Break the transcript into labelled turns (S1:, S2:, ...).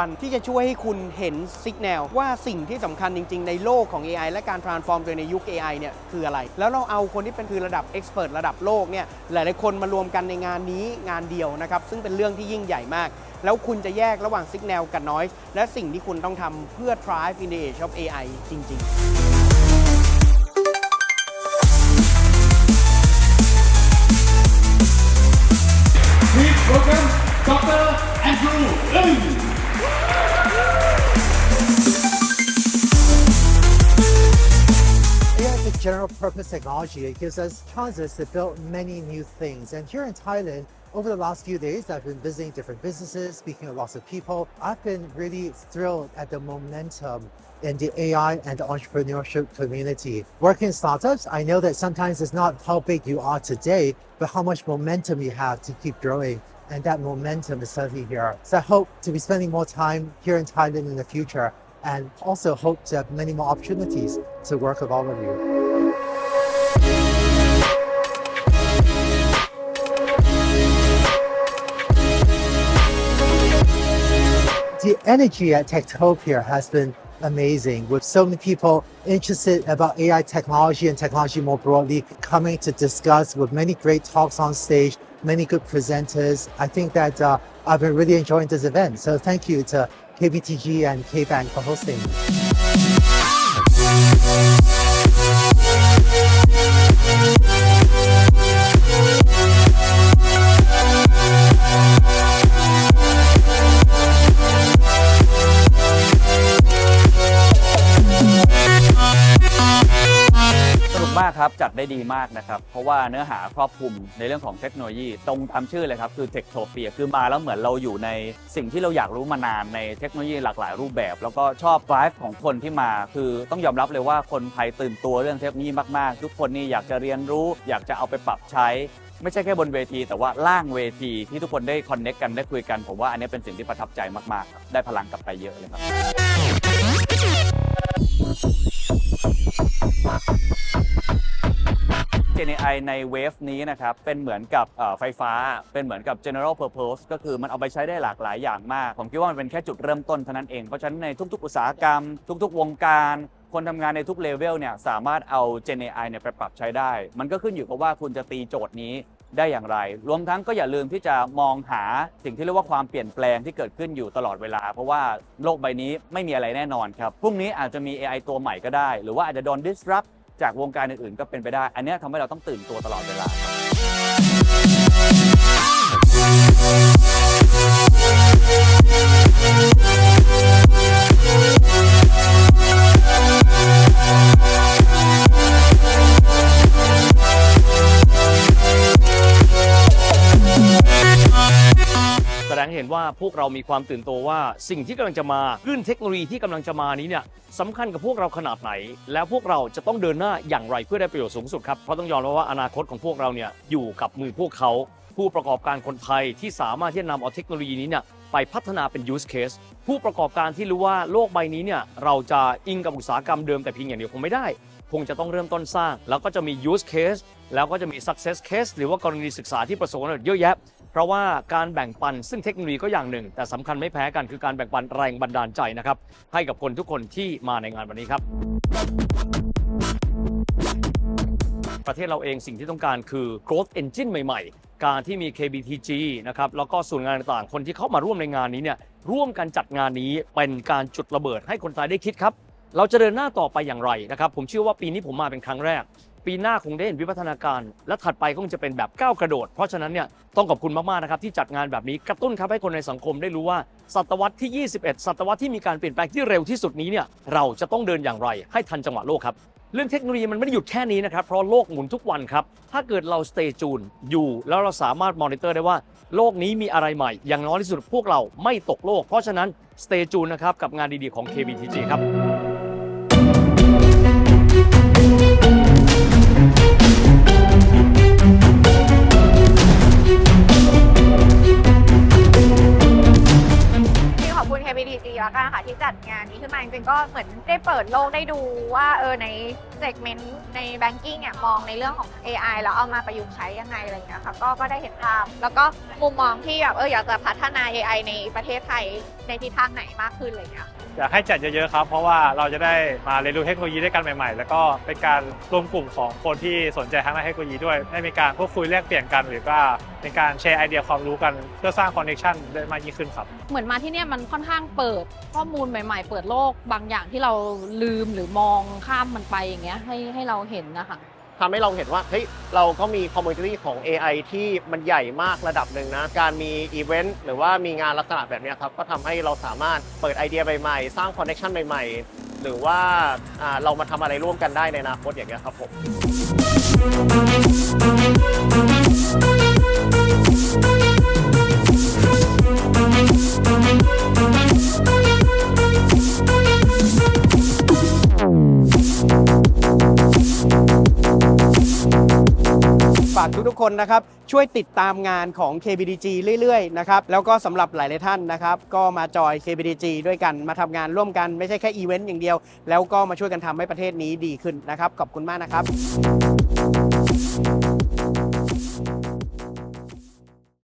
S1: วันที่จะช่วยให้คุณเห็นสัญญาณว่าสิ่งที่สำคัญจริง ๆ ในโลกของ AI และการ transform ตัวในยุค AI เนี่ยคืออะไร แล้วเราเอาคนที่เป็นคือระดับ expert ระดับโลกเนี่ยหลายๆคนมารวมกันในงานนี้งานเดียวนะครับซึ่งเป็นเรื่องที่ยิ่งใหญ่มาก แล้วคุณจะแยกระหว่าง signal กับ noise และสิ่งที่คุณต้องทำเพื่อ thrive in the age of AI จริงๆ
S2: Please welcome Dr. Andrew Ng.
S3: AI is a general purpose technology. It gives us chances to build many new things. And here in Thailand, over the last few days, I've been visiting different businesses, speaking with lots of people. I've been really thrilled at the momentum in the AI and the entrepreneurship community. Working in startups, I know that sometimes it's not how big you are today, but how much momentum you have to keep growing. And that momentum is certainly here. So I hope to be spending more time here in Thailand in the future and also hope to have many more opportunities to work with all of you. The energy at Techtopia has been amazing with so many people interested about AI technology and technology more broadly coming to discuss with many great talks on stage, many good presenters. I think that uh, I've been really enjoying this event. So thank you to KBTG and KBank for hosting.
S4: นุกมากครับจัดได้ดีมากนะครับ เพราะว่าเนื้อหาครอบคลุมในเรื่องของเทคโนโลยี ตรงตามชื่อเลยครับ คือเทคโทเปียคือมาแล้วเหมือนเราอยู่ในสิ่งที่เราอยากรู้มานานในเทคโนโลยีหลากหลายรูปแบบ แล้วก็ชอบไ i ฟ์ของคนที่มา คือต้องยอมรับเลยว่าคนไทยตื่นตัวเรื่องเทคโนโลยีมากๆ ทุกคนนี่อยากจะเรียนรู้ อยากจะเอาไปปรับใช้ไม่ใช่แค่บนเวที แต่ว่าล่างเวทีที่ทุกคนได้คอนเน็กกันได้คุยกัน ผมว่าอันนี้เป็นสิ่งที่ประทับใจมากๆครับได้พลังกลับไปเยอะเลยครับ ในเวฟนี้นะครับ เป็นเหมือนกับไฟฟ้า เป็นเหมือนกับ general purpose ก็คือมันเอาไปใช้ได้หลากหลายอย่างมาก ผมคิดว่ามันเป็นแค่จุดเริ่มต้นเท่านั้นเอง เพราะฉะนั้นในทุก ๆ อุตสาหกรรม ทุก ๆ วงการคนทำงานในทุกเลเวลเนี่ยสามารถเอา GenAI เนี่ยไปปรับใช้ได้ มันก็ขึ้นอยู่กับว่าคุณจะตีโจทย์นี้ได้อย่างไร รวมทั้งก็อย่าลืมที่จะมองหาสิ่งที่เรียกว่าความเปลี่ยนแปลงที่เกิดขึ้นอยู่ตลอดเวลา เพราะว่าโลกใบนี้ไม่มีอะไรแน่นอนครับ พรุ่งนี้อาจจะมี AI ตัวใหม่ก็ได้ หรือว่าอาจจะโดน disrupt จากวงการอื่นๆก็เป็นไปได้ อันเนี้ยทำให้เราต้องตื่นตัวตลอดเวลาครับ
S5: ว่าพวกเรามีความตื่นตัวว่า สิ่งที่กำลังจะมาคลื่นเทคโนโลยีที่กำลังจะมานี้เนี่ยสำคัญกับพวกเราขนาดไหน แล้วพวกเราจะต้องเดินหน้าอย่างไรเพื่อได้ประโยชน์สูงสุดครับเพราะต้องยอมรับว่าอนาคตของพวกเราเนี่ยอยู่กับมือพวกเขา ผู้ประกอบการคนไทยที่สามารถที่จะนำเอาเทคโนโลยีนี้เนี่ยไปพัฒนาเป็น use case ผู้ประกอบการที่รู้ว่าโลกใบนี้เนี่ยเราจะอิงกับอุตสาหกรรมเดิมแต่เพียงอย่างเดียวคงไม่ได้ คงจะต้องเริ่มต้นสร้าง แล้วก็จะมี use case แล้วก็จะมี success case หรือว่ากรณีศึกษาที่ประสบความสำเร็จเยอะแยะ เพราะว่าการแบ่งปันซึ่งเทคโนโลยีก็อย่างหนึ่ง แต่สำคัญไม่แพ้กันคือการแบ่งปันแรงบันดาลใจนะครับ ให้กับคนทุกคนที่มาในงานวันนี้ครับ ประเทศเราเองสิ่งที่ต้องการคือ growth engine ใหม่ๆ การที่มี KBTG นะครับแล้วก็ส่วนงานต่างๆคนที่เข้ามาร่วมในงานนี้เนี่ยร่วมกันจัดงานนี้เป็นการจุดระเบิดให้คนไทยได้คิดครับเราจะเดินหน้าต่อไปอย่างไรนะครับ ผมเชื่อว่าปีนี้ผมมาเป็นครั้งแรก ปีหน้าคงได้เห็นวิวัฒนาการ และถัดไปคงจะเป็นแบบก้าวกระโดด เพราะฉะนั้นเนี่ยต้องขอบคุณมากๆนะครับที่จัดงานแบบนี้กระตุ้นครับให้คนในสังคมได้รู้ว่าศตวรรษที่ 21 ศตวรรษที่มีการเปลี่ยนแปลงที่เร็วที่สุดนี้เนี่ยเราจะต้องเดินอย่างไรให้ทันจังหวะโลกครับเรื่องเทคโนโลยีมันไม่ได้หยุดแค่นี้นะครับ เพราะโลกหมุนทุกวันครับ ถ้าเกิดเรา stay tune อยู่ แล้วเราสามารถมอนิเตอร์ได้ว่า โลกนี้มีอะไรใหม่ อย่างน้อยที่สุดพวกเราไม่ตกโลก เพราะฉะนั้น stay tune นะครับกับงานดีๆของ KBTG ครับ
S6: ที่ขอบคุณ KBTG แล้วกันค่ะที่จัดงานนี้ขึ้นมาจริงๆก็เหมือนได้เปิดโลกได้ดูว่าเออในเซกเมนต์ในแบงกิ้งเนี่ยมองในเรื่องของ AI แล้วเอามาประยุกต์ใช้ยังไงอะไรอย่างเงี้ยค่ะก็ก็ได้เห็นภาพแล้วก็มุมมองที่แบบเอออยากจะพัฒนา AI ในประเทศไทยในทิศทางไหนมากขึ้นอะไรอย่างเงี้ย
S7: อยากให้จัดเยอะๆครับ เพราะว่าเราจะได้มาเรียนรู้เทคโนโลยีด้วยกันใหม่ๆ แล้วก็เป็นการรวมกลุ่มของคนที่สนใจทางด้านเทคโนโลยีด้วยให้มีการพูดคุยแลกเปลี่ยนกันหรือว่า เป็นการแชร์ไอเดียความรู้กันเพื่อสร้างคอนเนคชันได้มากยิ่งขึ้นครับ
S8: เหมือนมาที่เนี่ยมันค่อนข้างเปิดข้อมูลใหม่ ๆ เปิดโลกบางอย่างที่เราลืมหรือมองข้ามมันไปอย่างเงี้ยให้ให้เราเห็นนะคะ
S9: ทำให้เราเห็นว่าเฮ้ยเราก็มีคอมมูนิตี้ของ AI ที่มันใหญ่มากระดับหนึ่งนะ การมีอีเวนต์หรือว่ามีงานลักษณะแบบเนี้ยครับ ก็ทำให้เราสามารถเปิดไอเดียใหม่ๆ สร้างคอนเน t ชันใหม่ๆ หรือว่าอ่าเรามาทำอะไรร่วมกันได้ในอนาคตอย่างเงี้ยครับผม
S1: ฝากทุกๆคนนะครับช่วยติดตามงานของ KBDG เรื่อยๆนะครับแล้วก็สำหรับหลายๆท่านนะครับก็มาจอย KBDG ด้วยกันมาทำงานร่วมกันไม่ใช่แค่อีเวนต์อย่างเดียว แล้วก็มาช่วยกันทำให้ประเทศนี้ดีขึ้นนะครับขอบคุณมากนะครับ